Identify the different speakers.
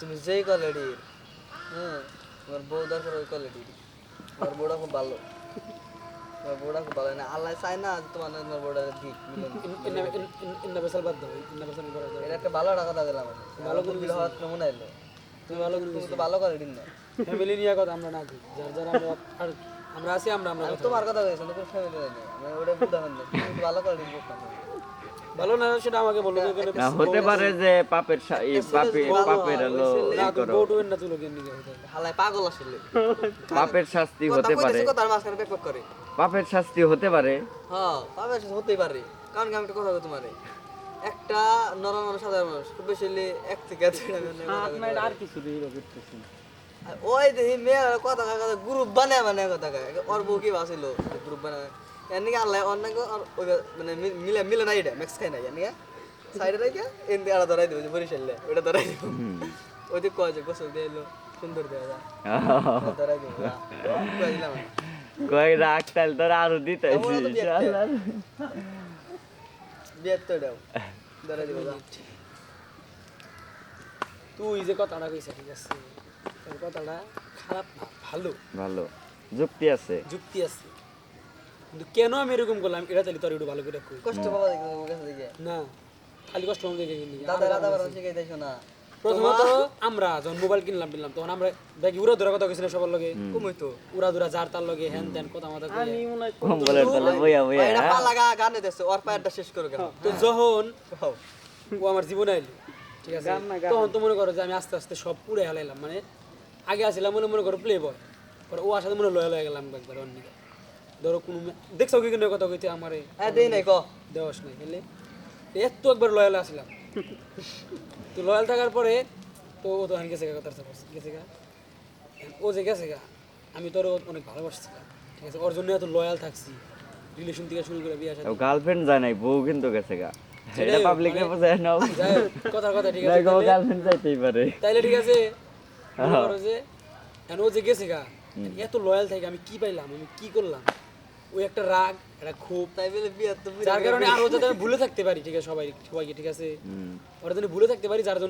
Speaker 1: তুমি যেই কোয়ালিটির হ্যাঁ তোমার বউ দরকার ওই কোয়ালিটির তোমার বউটা খুব ভালো। তোমার বউটা খুব ভালো। না আল্লাহ চায় না তোমার তোমার বউটা দিক
Speaker 2: বাদ দাও ইন্নাবেশাল করা যাবে
Speaker 1: এটা একটা ভালো টাকা কথা দিলাম ভালো করে বিল হওয়ার মনে
Speaker 2: তুমি ভালো করে
Speaker 1: তুমি তো ভালো কোয়ালিটির না।
Speaker 2: ফ্যামিলি নিয়ে কথা আমরা না যার যার আমরা আর আমরা আছি আমরা আমরা
Speaker 1: তোমার কথা ফ্যামিলি আমি ওটা তুমি ভালো কোয়ালিটির
Speaker 2: ভালো না সেটা আমাকে বলো
Speaker 3: না হতে পারে যে পাপের পাপের হলো
Speaker 2: না
Speaker 3: করো।
Speaker 2: বউটু না তুলো কেন নিয়ে হতে
Speaker 1: পাগল আসলে।
Speaker 3: পাপের শাস্তি হতে পারে।
Speaker 1: কথার মাঝখানে ব্যাক ব্যাক করে।
Speaker 3: পাপের শাস্তি হতে পারে।
Speaker 1: হ্যাঁ পাবে হতেই পারে। কারণ কি আমি একটা কথা বলি তোমারে। একটা নরম মানুষ সাধারণ মানুষ খুব বেশি হলে এক থেকে বলতে
Speaker 2: আর কিছু দিয়ে করতেছি
Speaker 1: ওই দেখি মেয়ে কথা কথা গ্রুপ বানায় মানে কথা ওর বউ কি বাসিল গ্রুপ বানায়। এমনি আল্লাহ অনেক মানে মিলে মিলে নাই এটা ম্যাক্স খাই নাই এমনি সাইডে রাখে এমনি আড়া ধরাই দেবো যে বরিশালে ওটা ধরাই দেবো ওই দিক কয় যে গোসল দিয়ে এলো সুন্দর দেওয়া ধরাই দেবো কয়ে দিলাম আমি।
Speaker 3: কই রাখ তাহলে তোর
Speaker 1: আরও বিয়ের তো ধরাই দেবো।
Speaker 2: তুই যে কথাটা কইছিস ঠিক আছে কথাটা খারাপ না ভালো
Speaker 3: ভালো যুক্তি আছে
Speaker 2: যুক্তি আছে কিন্তু কেন আমি এরকম করলাম? এটা তাহলে তোর একটু ভালো করে কই।
Speaker 1: কষ্ট পাবা দেখো ওর কাছে দেখে
Speaker 2: না খালি কষ্ট আমাকে দেখে কিনি
Speaker 1: দাদা দাদা বারণ শিখাই দিয়েছ না।
Speaker 2: প্রথমত আমরা যখন মোবাইল কিনলাম কিনলাম তখন আমরা ব্যাগ উড়া ধরা কথা কইছিলাম সবার লগে।
Speaker 1: কমই তো
Speaker 2: উড়া ধরা যার তার লগে হ্যান ত্যান কথা মাথা কইয়া।
Speaker 3: কম্বলের তলে বইয়া বইয়া
Speaker 1: এটা পা লাগা গানে দেছে ওর পায়েরটা শেষ করে গেল।
Speaker 2: তো যখন ও আমার জীবনে আইলো ঠিক আছে? তখন তো মনে করো যে আমি আস্তে আস্তে সব পুরে হালাইলাম মানে আগে আসছিলাম মনে মনে করো প্লে বয় পরে ও আসাতে মনে লয়ে লয়ে গেলাম একবার অন্য ধরো কোনো দেখছ কি কোনো কথা কইতে আমার?
Speaker 1: হ্যাঁ দেই নাই ক।
Speaker 2: দেওয়াস নাই এত একবার লয়াল আসলাম। তো লয়াল থাকার পরে তো ও তো গেছে গা কথা গেছে গা। ও যে গেছে গা আমি তোর অনেক ভালোবাসছিলাম ঠিক আছে? ওর জন্য এত লয়াল থাকছি। রিলেশন থেকে শুরু করে বিয়ে সাথে
Speaker 3: গার্লফ্রেন্ড যায় নাই বউ কিন্তু গেছে গা। এটা পাবলিক রে বোঝায় নাও
Speaker 2: যাই হোক, কথার কথা ঠিক আছে?
Speaker 3: গার্লফ্রেন্ড যাইতেই পারে।
Speaker 2: তাইলে ঠিক আছে মনে করো যে ও যে গেছে গা এত লয়াল থাকে আমি কি পাইলাম আমি কি করলাম? ওই একটা রাগ একটা ক্ষোভ।
Speaker 1: তাই বলে বিয়ে তো
Speaker 2: যার কারণে আরও যাতে ভুলে থাকতে পারি ঠিক আছে? সবাই সবাইকে ঠিক আছে? ওরা যেন ভুলে থাকতে পারি যার জন্য